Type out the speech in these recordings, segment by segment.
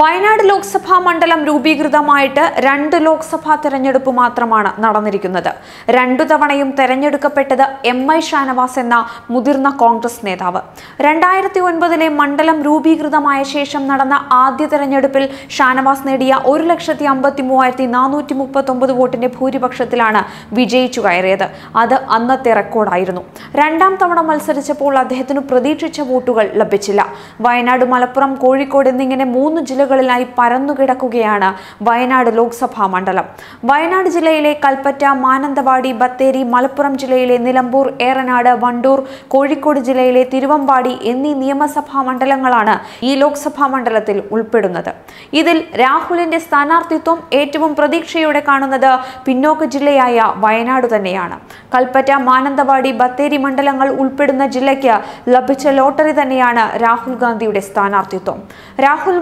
വയനാട് ലോക്സഭാ മണ്ഡലം രൂപീകൃതമായിട്ട് രണ്ട് ലോക്സഭാ തെരഞ്ഞെടുപ്പ് മാത്രമാണ് നടന്നിരിക്കുന്നത്. രണ്ടു തവണയും തെരഞ്ഞെടുക്കപ്പെട്ടത് എം ഐ ഷാനവാസ് എന്ന മുതിർന്ന കോൺഗ്രസ് നേതാവ്. രണ്ടായിരത്തി ഒൻപതിലെ മണ്ഡലം രൂപീകൃതമായ ശേഷം നടന്ന ആദ്യ തെരഞ്ഞെടുപ്പിൽ ഷാനവാസ് നേടിയ ഒരു ലക്ഷത്തി അമ്പത്തി മൂവായിരത്തി നാനൂറ്റി മുപ്പത്തൊമ്പത് വോട്ടിന്റെ ഭൂരിപക്ഷത്തിലാണ് വിജയിച്ചു കയറിയത്. അത് അന്നത്തെ റെക്കോർഡായിരുന്നു. രണ്ടാം തവണ മത്സരിച്ചപ്പോൾ അദ്ദേഹത്തിന് പ്രതീക്ഷിച്ച വോട്ടുകൾ ലഭിച്ചില്ല. വയനാട് മലപ്പുറം കോഴിക്കോട് എന്നിങ്ങനെ മൂന്ന് ജില്ലകളിലായി പരന്നുകിടക്കുകയാണ് വയനാട് ലോക്സഭാ മണ്ഡലം. വയനാട് ജില്ലയിലെ കൽപ്പറ്റ മാനന്തവാടി ബത്തേരി മലപ്പുറം ജില്ലയിലെ നിലമ്പൂർ ഏറനാട് വണ്ടൂർ കോഴിക്കോട് ജില്ലയിലെ തിരുവമ്പാടി എന്നീ നിയമസഭാ മണ്ഡലങ്ങളാണ് ഈ ലോക്സഭാ മണ്ഡലത്തിൽ ഉൾപ്പെടുന്നത്. ഇതിൽ രാഹുലിന്റെ സ്ഥാനാർത്ഥിത്വം ഏറ്റവും പ്രതീക്ഷയോടെ കാണുന്നത് പിന്നോക്ക ജില്ലയായ വയനാട് തന്നെയാണ്. കൽപ്പറ്റ മാനന്തവാടി ബത്തേരി മണ്ഡലങ്ങൾ ഉൾപ്പെടുന്ന ജില്ലയ്ക്ക് ലഭിച്ച ലോട്ടറി തന്നെയാണ് രാഹുൽ ഗാന്ധിയുടെ സ്ഥാനാർത്ഥിത്വം. രാഹുൽ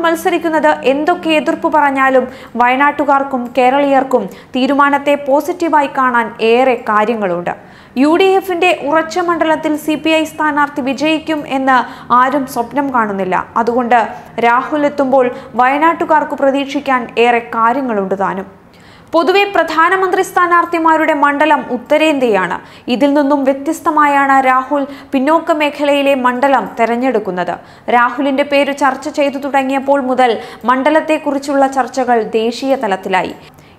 മത്സരിക്കുന്നത് എന്തൊക്കെ എതിർപ്പ് പറഞ്ഞാലും വയനാട്ടുകാർക്കും കേരളീയർക്കും തീരുമാനത്തെ പോസിറ്റീവായി കാണാൻ ഏറെ കാര്യങ്ങളുണ്ട്. യു ഡി എഫിന്റെ ഉറച്ച മണ്ഡലത്തിൽ സി പി ഐ സ്ഥാനാർത്ഥി വിജയിക്കും എന്ന് ആരും സ്വപ്നം കാണുന്നില്ല. അതുകൊണ്ട് രാഹുൽ എത്തുമ്പോൾ വയനാട്ടുകാർക്ക് പ്രതീക്ഷിക്കാൻ ഏറെ കാര്യങ്ങളുണ്ട് താനും. പൊതുവെ പ്രധാനമന്ത്രി സ്ഥാനാർത്ഥിമാരുടെ മണ്ഡലം ഉത്തരേന്ത്യയാണ്. ഇതിൽ നിന്നും വ്യത്യസ്തമായാണ് രാഹുൽ പിന്നോക്ക മേഖലയിലെ മണ്ഡലം തെരഞ്ഞെടുക്കുന്നത്. രാഹുലിന്റെ പേര് ചർച്ച ചെയ്തു തുടങ്ങിയപ്പോൾ മുതൽ മണ്ഡലത്തെക്കുറിച്ചുള്ള ചർച്ചകൾ ദേശീയ തലത്തിലായി.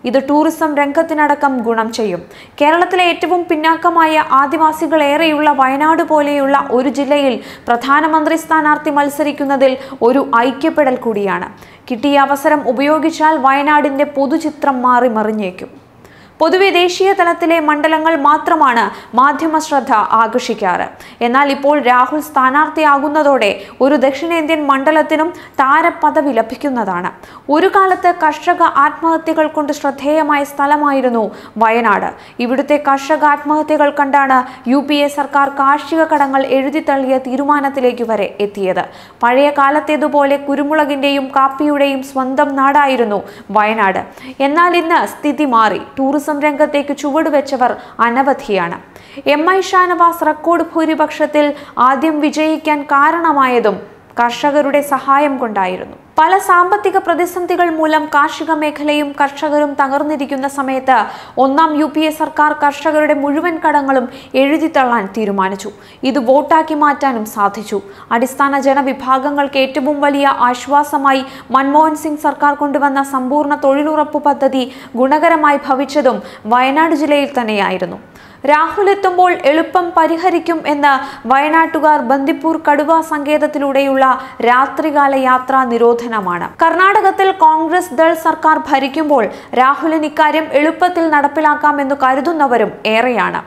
ഇത് ടൂറിസം രംഗത്തിനടക്കം ഗുണം ചെയ്യും. കേരളത്തിലെ ഏറ്റവും പിന്നാക്കമായ ആദിവാസികൾ ഏറെയുള്ള വയനാട് പോലെയുള്ള ഒരു ജില്ലയിൽ പ്രധാനമന്ത്രി സ്ഥാനാർത്ഥി മത്സരിക്കുന്നതിൽ ഒരു ഐക്യപ്പെടൽ കൂടിയാണ്. കിട്ടിയ അവസരം ഉപയോഗിച്ചാൽ വയനാടിന്റെ പൊതുചിത്രം മാറി മറിഞ്ഞേക്കും പൊതുവെ ദേശീയ തലത്തിലെ മണ്ഡലങ്ങൾ മാത്രമാണ് മാധ്യമ ശ്രദ്ധ ആകർഷിക്കാറ്. എന്നാൽ ഇപ്പോൾ രാഹുൽ സ്ഥാനാർത്ഥിയാകുന്നതോടെ ഒരു ദക്ഷിണേന്ത്യൻ മണ്ഡലത്തിനും താരപദവി ലഭിക്കുന്നതാണ്. ഒരു കാലത്ത് കർഷക ആത്മഹത്യകൾ കൊണ്ട് ശ്രദ്ധേയമായ സ്ഥലമായിരുന്നു വയനാട്. ഇവിടുത്തെ കർഷക ആത്മഹത്യകൾ കണ്ടാണ് യു പി എ സർക്കാർ കാർഷിക കടങ്ങൾ എഴുതിത്തള്ളിയ തീരുമാനത്തിലേക്ക് വരെ എത്തിയത്. പഴയ കാലത്തേതുപോലെ കുരുമുളകിന്റെയും കാപ്പിയുടെയും സ്വന്തം നാടായിരുന്നു വയനാട്. എന്നാൽ ഇന്ന് സ്ഥിതി മാറി. ടൂറിസം രംഗത്തേക്ക് ചുവടുവെച്ചവർ അനവധിയാണ്. എം ഐ ഷാനവാസ് റെക്കോർഡ് ഭൂരിപക്ഷത്തിൽ ആദ്യം വിജയിക്കാൻ കാരണമായതും കർഷകരുടെ സഹായം കൊണ്ടായിരുന്നു. പല സാമ്പത്തിക പ്രതിസന്ധികൾ മൂലം കാർഷിക മേഖലയും കർഷകരും തകർന്നിരിക്കുന്ന സമയത്ത് ഒന്നാം യു പി എ സർക്കാർ കർഷകരുടെ മുഴുവൻ കടങ്ങളും എഴുതിത്തള്ളാൻ തീരുമാനിച്ചു. ഇത് വോട്ടാക്കി മാറ്റാനും സാധിച്ചു. അടിസ്ഥാന ജനവിഭാഗങ്ങൾക്ക് ഏറ്റവും വലിയ ആശ്വാസമായി മൻമോഹൻ സിംഗ് സർക്കാർ കൊണ്ടുവന്ന സമ്പൂർണ തൊഴിലുറപ്പ് പദ്ധതി ഗുണകരമായി ഭവിച്ചതും വയനാട് ജില്ലയിൽ തന്നെയായിരുന്നു. രാഹുൽ എത്തുമ്പോൾ എളുപ്പം പരിഹരിക്കും എന്ന് വയനാട്ടുകാർ ബന്ദിപ്പൂർ കടുവ സങ്കേതത്തിലൂടെയുള്ള രാത്രികാല യാത്രാ നിരോധനമാണ്. കർണാടകത്തിൽ കോൺഗ്രസ് ദൾ സർക്കാർ ഭരിക്കുമ്പോൾ രാഹുലിന് ഇക്കാര്യം എളുപ്പത്തിൽ നടപ്പിലാക്കാമെന്ന് കരുതുന്നവരും ഏറെയാണ്.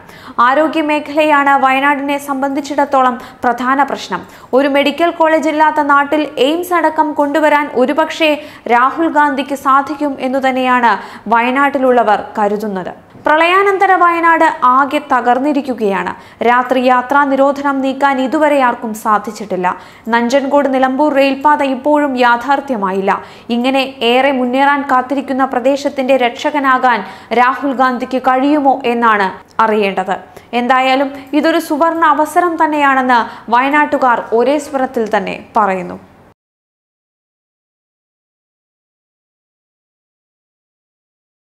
ആരോഗ്യ മേഖലയാണ് വയനാടിനെ സംബന്ധിച്ചിടത്തോളം പ്രധാന പ്രശ്നം. ഒരു മെഡിക്കൽ കോളേജ് ഇല്ലാത്ത നാട്ടിൽ എയിംസ് അടക്കം കൊണ്ടുവരാൻ ഒരുപക്ഷെ രാഹുൽ ഗാന്ധിക്ക് സാധിക്കും എന്നു തന്നെയാണ് വയനാട്ടിലുള്ളവർ കരുതുന്നത്. പ്രളയാനന്തര വയനാട് ആകെ തകർന്നിരിക്കുകയാണ്. രാത്രി യാത്രാ നിരോധനം നീക്കാൻ ഇതുവരെ ആർക്കും സാധിച്ചിട്ടില്ല. നഞ്ചൻകോട് നിലമ്പൂർ റെയിൽപാത ഇപ്പോഴും യാഥാർത്ഥ്യമായില്ല. ഇങ്ങനെ ഏറെ മുന്നേറാൻ കാത്തിരിക്കുന്ന പ്രദേശത്തിന്റെ രക്ഷകനാകാൻ രാഹുൽ ഗാന്ധിക്ക് കഴിയുമോ എന്നാണ് അറിയേണ്ടത്. എന്തായാലും ഇതൊരു സുവർണ അവസരം തന്നെയാണെന്ന് വയനാട്ടുകാർ ഒരേ സ്വരത്തിൽ തന്നെ പറയുന്നു.